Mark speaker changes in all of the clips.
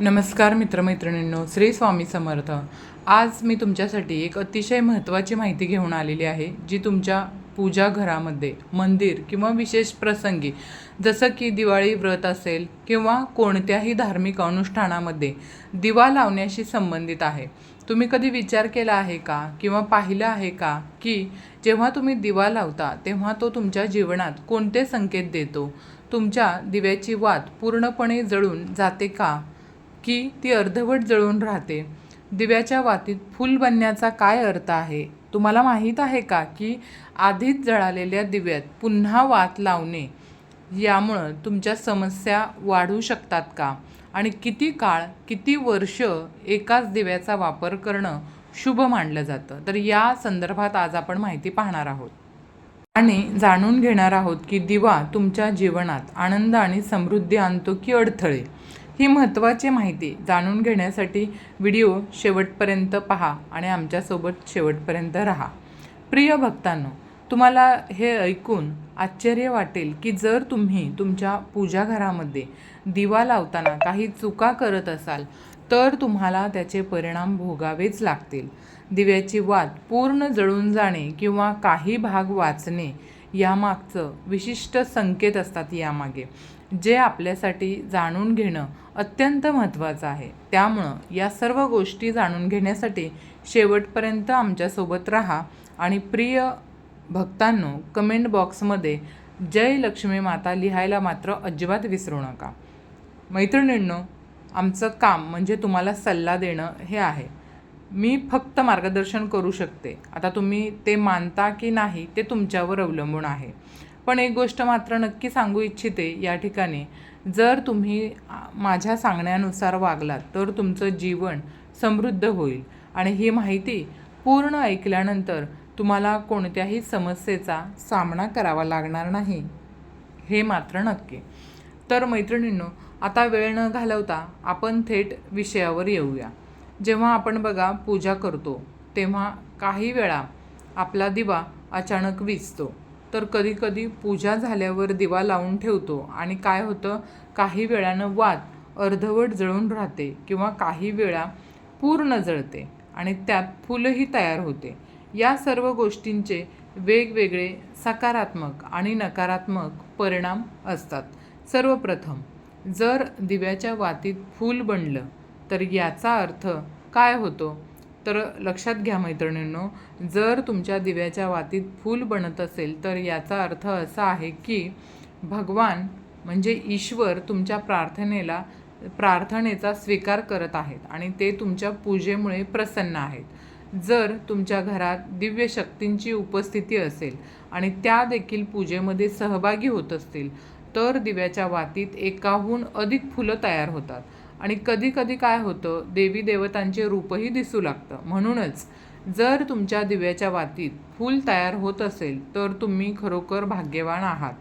Speaker 1: नमस्कार मित्रमैत्रिणींनो श्री स्वामी समर्थ. आज मी तुमच्यासाठी एक अतिशय महत्त्वाची माहिती घेऊन आलेली आहे जी तुमच्या पूजा घरामध्ये मंदिर किंवा विशेष प्रसंगी जसं की दिवाळी व्रत असेल किंवा कोणत्याही धार्मिक अनुष्ठानामध्ये दिवा लावण्याशी संबंधित आहे. तुम्ही कधी विचार केला आहे का? किंवा पाहिलं आहे का? की जेव्हा तुम्ही दिवा लावता तेव्हा तो तुमच्या जीवनात कोणते संकेत देतो? तुमच्या दिव्याची वात पूर्णपणे जळून जाते का? की ती अर्धवट जळून राहते. दिव्याच्या वातीत फूल बनण्याचा काय अर्थ आहे? तुम्हाला माहीत आहे का की आधीच जळालेल्या दिव्यात पुन्हा वात लावणे यामुळं तुमच्या समस्या वाढू शकतात का? आणि किती काळ किती वर्ष एकाच दिव्याचा वापर करणं शुभ मानलं जातं? तर या संदर्भात आज आपण माहिती पाहणार आहोत. आणि जाणून घेणार आहोत की दिवा तुमच्या जीवनात आनंद आणि समृद्धी आणतो की अडथळे? ही महत्त्वाची माहिती जाणून घेण्यासाठी व्हिडिओ शेवटपर्यंत पहा आणि आमच्यासोबत शेवटपर्यंत राहा. प्रिय भक्तांनो तुम्हाला हे ऐकून आश्चर्य वाटेल की जर तुम्ही तुमच्या पूजा घरामध्ये दिवा लावताना काही चुका करत असाल तर तुम्हाला त्याचे परिणाम भोगावेच लागतील. दिव्याची वात पूर्ण जळून जाणे किंवा काही भाग वाचणे यामागचं विशिष्ट संकेत असतात यामागे. जे आपल्यासाठी जाणून घेणं अत्यंत महत्त्वाचं आहे. त्यामुळं या सर्व गोष्टी जाणून घेण्यासाठी शेवटपर्यंत आमच्यासोबत राहा आणि प्रिय भक्तांनो कमेंट बॉक्समध्ये जय लक्ष्मी माता लिहायला मात्र अजिबात विसरू नका. मैत्रिणींनो आमचं काम म्हणजे तुम्हाला सल्ला देणं हे आहे. मी फक्त मार्गदर्शन करू शकते. आता तुम्ही ते मानता की नाही ते तुमच्यावर अवलंबून आहे. पण एक गोष्ट मात्र नक्की सांगू इच्छिते या ठिकाणी. जर तुम्ही माझ्या सांगण्यानुसार वागलात तर तुमचं जीवन समृद्ध होईल. आणि ही माहिती पूर्ण ऐकल्यानंतर तुम्हाला कोणत्याही समस्येचा सामना करावा लागणार नाही. हे मात्र नक्की. तर मैत्रिणींनो आता वेळ न घालवता आपण थेट विषयावर येऊया. जेव्हा आपण बघा पूजा करतो तेव्हा काही वेळा आपला दिवा अचानक विजतो. तर कधीकधी पूजा झाल्यावर दिवा लावून ठेवतो आणि काय होतं? काही वेळानं वात अर्धवट जळून राहते किंवा काही वेळा पूर्ण जळते आणि त्यात फुलंही तयार होते. या सर्व गोष्टींचे वेगवेगळे सकारात्मक आणि नकारात्मक परिणाम असतात. सर्वप्रथम जर दिव्याच्या वातीत फूल बनलं तर याचा अर्थ काय होतो? तर लक्षात घ्या मैत्रिणींनो जर तुमच्या दिव्याच्या वातीत फूल बनत असेल तर याचा अर्थ असा आहे की भगवान म्हणजे ईश्वर तुमच्या प्रार्थनेला प्रार्थनेचा स्वीकार करत आहेत आणि ते तुमच्या पूजेमुळे प्रसन्न आहेत. जर तुमच्या घरात दिव्य शक्तींची उपस्थिती असेल आणि त्या देखील पूजेमध्ये सहभागी होत असतील तर दिव्याच्या वातीत एकाहून अधिक फुलं तयार होतात. आणि कधी कधी काय होतं देवी देवतांचे रूपही दिसू लागतं. म्हणूनच जर तुमच्या दिव्याच्या वातीत फूल तयार होत असेल तर तुम्ही खरोखर भाग्यवान आहात.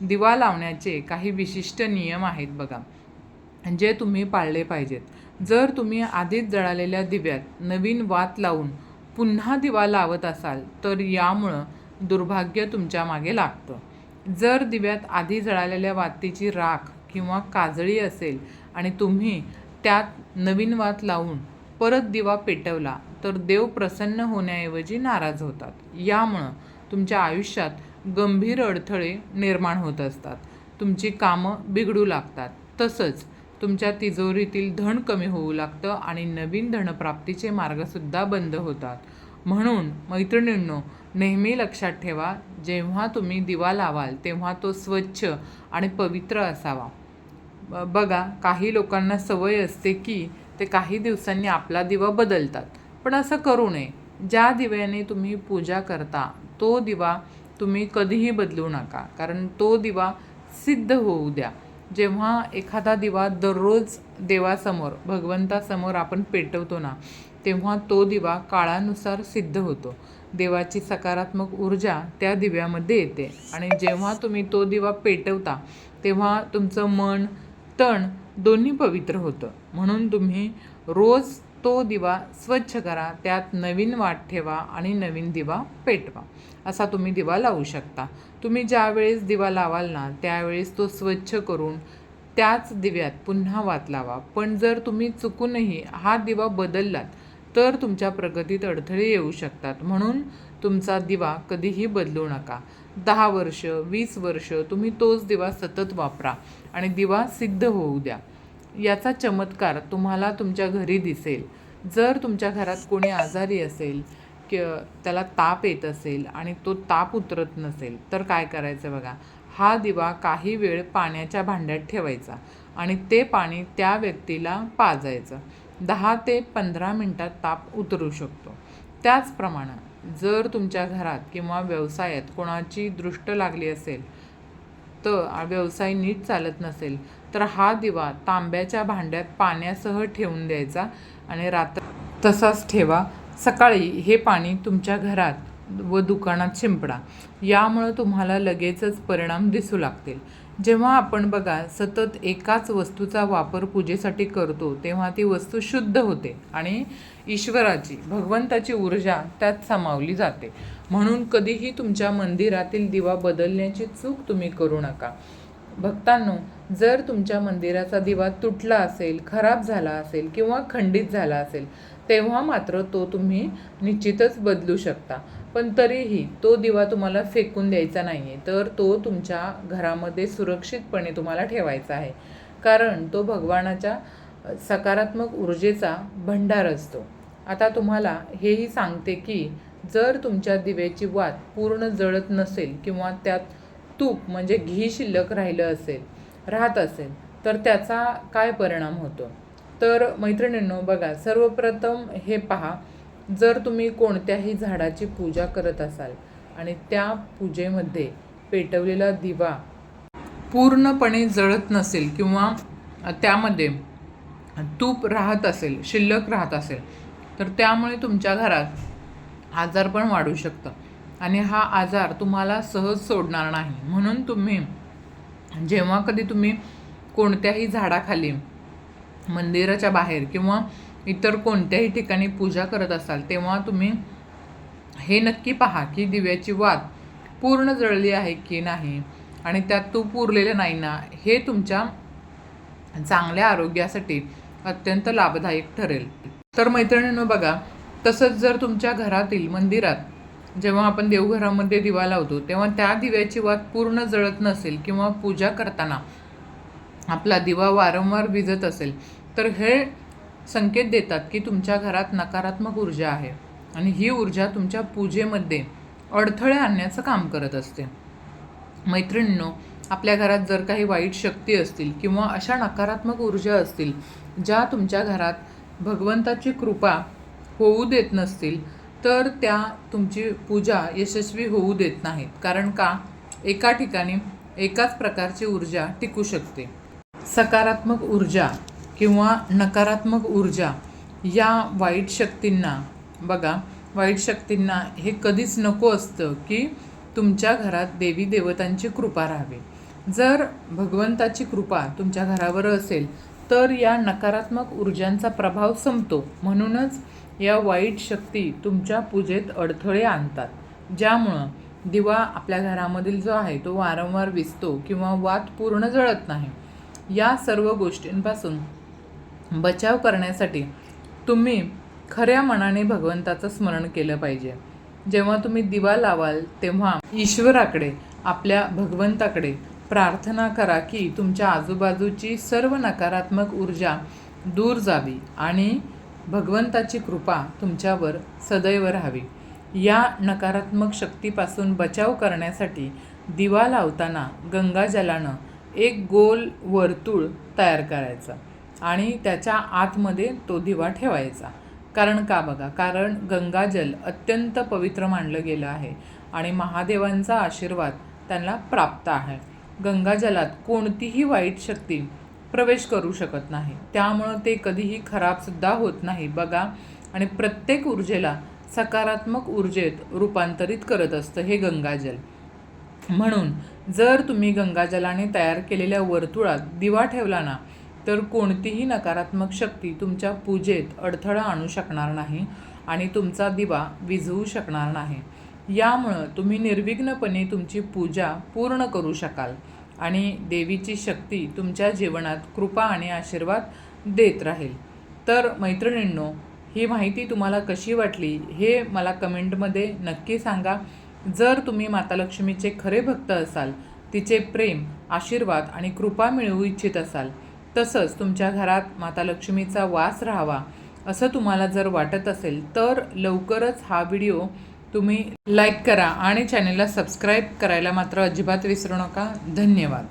Speaker 1: दिवा लावण्याचे काही विशिष्ट नियम आहेत बघा जे तुम्ही पाळले पाहिजेत. जर तुम्ही आधीच जळालेल्या दिव्यात नवीन वात लावून पुन्हा दिवा लावत असाल तर यामुळं दुर्भाग्य तुमच्या मागे लागतं. जर दिव्यात आधी जळालेल्या वातीची राख किंवा काजळी असेल आणि तुम्ही त्यात नवीन वात लावून परत दिवा पेटवला तर देव प्रसन्न होण्याऐवजी नाराज होतात. यामुळं तुमच्या आयुष्यात गंभीर अडथळे निर्माण होत असतात. तुमची कामं बिघडू लागतात. तसंच तुमच्या तिजोरीतील धन कमी होऊ लागतं आणि नवीन धनप्राप्तीचे मार्गसुद्धा बंद होतात. म्हणून मैत्रिणींनो नेहमी लक्षात ठेवा जेव्हा तुम्ही दिवा लावाल तेव्हा तो स्वच्छ आणि पवित्र असावा. बघा काही लोकांना सवय असते की ते काही दिवसांनी आपला दिवा बदलतात. पण असं करू नये. ज्या दिव्याने तुम्ही पूजा करता तो दिवा तुम्ही कधीही बदलू नका. कारण तो दिवा सिद्ध होऊ द्या. जेव्हा एखादा दिवा दररोज देवासमोर भगवंतासमोर आपण पेटवतो ना तेव्हा तो दिवा काळानुसार सिद्ध होतो. देवाची सकारात्मक ऊर्जा त्या दिव्यामध्ये येते. आणि जेव्हा तुम्ही तो दिवा पेटवता तेव्हा तुमचं मन तण दोन्ही पवित्र होतं. म्हणून तुम्ही रोज तो दिवा स्वच्छ करा त्यात नवीन वाट ठेवा आणि नवीन दिवा पेटवा. असा तुम्ही दिवा लावू शकता. तुम्ही ज्यावेळेस दिवा लावाल ना त्यावेळेस तो स्वच्छ करून त्याच दिव्यात पुन्हा वात लावा. पण जर तुम्ही चुकूनही हा दिवा बदललात तर तुमच्या प्रगतीत अडथळे येऊ शकतात. म्हणून तुमचा दिवा कधीही बदलू नका. दहा वर्ष वीस वर्ष तुम्ही तोच दिवा सतत वापरा आणि दिवा सिद्ध होऊ द्या. याचा चमत्कार तुम्हाला तुमच्या घरी दिसेल. जर तुमच्या घरात कोणी आजारी असेल कि त्याला ताप येत असेल आणि तो ताप उतरत नसेल तर काय करायचं बघा? हा दिवा काही वेळ पाण्याच्या भांड्यात ठेवायचा आणि ते पाणी त्या व्यक्तीला पाजायचं. दहा ते पंधरा मिनटात ताप उतरू शकतो. त्याचप्रमाणे जर तुमच्या घरात किंवा व्यवसायात कोणाची दृष्ट लागली असेल तर व्यवसाय नीट चालत नसेल तर हा दिवा तांब्याच्या भांड्यात पाण्यासह ठेवून द्यायचा आणि रात्र तसाच ठेवा. सकाळी हे पाणी तुमच्या घरात व दुकानात शिंपडा. यामुळं तुम्हाला लगेचच परिणाम दिसू लागतील. जेव्हा आपण बघा सतत एकाच वस्तूचा वापर पूजेसाठी करतो तेव्हा ती वस्तू शुद्ध होते आणि ईश्वराची भगवंताची ऊर्जा त्यात सामावली जाते. म्हणून कधीही तुमच्या मंदिरातील दिवा बदलण्याची चूक तुम्ही करू नका. भक्तांनो जर तुमच्या मंदिराचा दिवा तुटला असेल खराब झाला असेल किंवा खंडित झाला असेल तेव्हा मात्र तो तुम्ही निश्चितच बदलू शकता. पण तरीही तो दिवा तुम्हाला फेकून द्यायचा नाही आहे तर तो तुमच्या घरामध्ये सुरक्षितपणे तुम्हाला ठेवायचा आहे. कारण तो भगवानाच्या सकारात्मक ऊर्जेचा भंडार असतो. आता तुम्हाला हेही सांगते की जर तुमच्या दिव्याची वात पूर्ण जळत नसेल किंवा त्यात तूप म्हणजे घी शिल्लक राहिलं असेल राहत असेल तर त्याचा काय परिणाम होतो? तर मैत्रिणींनो बघा सर्वप्रथम हे पहा जर तुम्ही कोणत्याही झाडाची पूजा करत असाल आणि त्या पूजेमध्ये पेटवलेला दिवा पूर्णपणे जळत नसेल किंवा त्यामध्ये तूप राहत असेल शिल्लक राहत असेल तर त्यामुळे तुमच्या घरात आजार पण वाढू शकतं आणि हा आजार तुम्हाला सहज सोडणार नाही. म्हणून तुम्ही जेव्हा कधी तुम्ही कोणत्याही झाडाखाली मंदिराच्या बाहेर किंवा इतर कोणत्याही ठिकाणी पूजा करत असाल तेव्हा तुम्ही हे नक्की पहा की दिव्याची वात पूर्ण जळली आहे की नाही आणि त्यात तूप उरलेलं नाही ना हे तुमच्या चांगल्या आरोग्यासाठी अत्यंत लाभदायक ठरेल. तर मैत्रिणींनो बघा तसंच जर तुमच्या घरातील मंदिरात जेव्हा आपण देवघरामध्ये दिवा लावतो तेव्हा त्या दिव्याची वात पूर्ण जळत नसेल किंवा पूजा करताना आपला दिवा वारंवार विजत असेल तर हे संकेत देतात की तुमच्या घरात नकारात्मक ऊर्जा आहे. आणि ही ऊर्जा तुमच्या पूजेमध्ये अडथळे आणण्याचं काम करत असते. मैत्रिणींनो आपल्या घरात जर काही वाईट शक्ती असतील किंवा अशा नकारात्मक ऊर्जा असतील ज्या तुमच्या घरात भगवंताची कृपा होऊ देत नसतील तर त्या तुमची पूजा यशस्वी होऊ देत नाहीत. कारण का? एका ठिकाणी एकाच प्रकारची ऊर्जा टिकू शकते. सकारात्मक ऊर्जा किंवा नकारात्मक ऊर्जा या वाईट शक्तींना बघा वाईट शक्तींना हे कधीच नको असतं की तुमच्या घरात देवी देवतांची कृपा राहावी. जर भगवंताची कृपा तुमच्या घरावर असेल तर या नकारात्मक ऊर्जांचा प्रभाव संपतो. म्हणूनच या वाईट शक्ती तुमच्या पूजेत अडथळे आणतात. ज्यामुळं दिवा आपल्या घरामधील जो आहे तो वारंवार विसतो किंवा वात पूर्ण जळत नाही. या सर्व गोष्टींपासून बचाव करण्यासाठी तुम्ही खऱ्या मनाने भगवंताचं स्मरण केलं पाहिजे. जेव्हा तुम्ही दिवा लावाल तेव्हा ईश्वराकडे आपल्या भगवंताकडे प्रार्थना करा की तुमच्या आजूबाजूची सर्व नकारात्मक ऊर्जा दूर जावी आणि भगवंताची कृपा तुमच्यावर सदैव राहावी. या नकारात्मक शक्तीपासून बचाव करण्यासाठी दिवा लावताना गंगाजलानं एक गोल वर्तुळ तयार करायचं. आणि त्याच्या आतमध्ये तो दिवा ठेवायचा. कारण का बघा? कारण गंगाजल अत्यंत पवित्र मानलं गेलं आहे आणि महादेवांचा आशीर्वाद त्यांना प्राप्त आहे. गंगाजलात कोणतीही वाईट शक्ती प्रवेश करू शकत नाही. त्यामुळं ते कधीही खराबसुद्धा होत नाही बघा. आणि प्रत्येक ऊर्जेला सकारात्मक ऊर्जेत रूपांतरित करत असतं हे गंगाजल. म्हणून जर तुम्ही गंगाजलाने तयार केलेल्या वर्तुळात दिवा ठेवला ना तर कोणतीही नकारात्मक शक्ती तुमच्या पूजेत अडथळा आणू शकणार नाही आणि तुमचा दिवा विझवू शकणार नाही. यामुळं तुम्ही निर्विघ्नपणे तुमची पूजा पूर्ण करू शकाल आणि देवीची शक्ती तुमच्या जीवनात कृपा आणि आशीर्वाद देत राहील. तर मैत्रिणींनो ही माहिती तुम्हाला कशी वाटली हे मला कमेंटमध्ये नक्की सांगा. जर तुम्ही माता लक्ष्मीचे खरे भक्त असाल तिचे प्रेम आशीर्वाद आणि कृपा मिळवू इच्छित असाल तसंच तुमच्या घरात माता लक्ष्मीचा वास राहावा असं तुम्हाला जर वाटत असेल तर लवकरच हा व्हिडिओ तुम्ही लाईक करा आणि चॅनेलला सबस्क्राईब करायला मात्र अजिबात विसरू नका. धन्यवाद.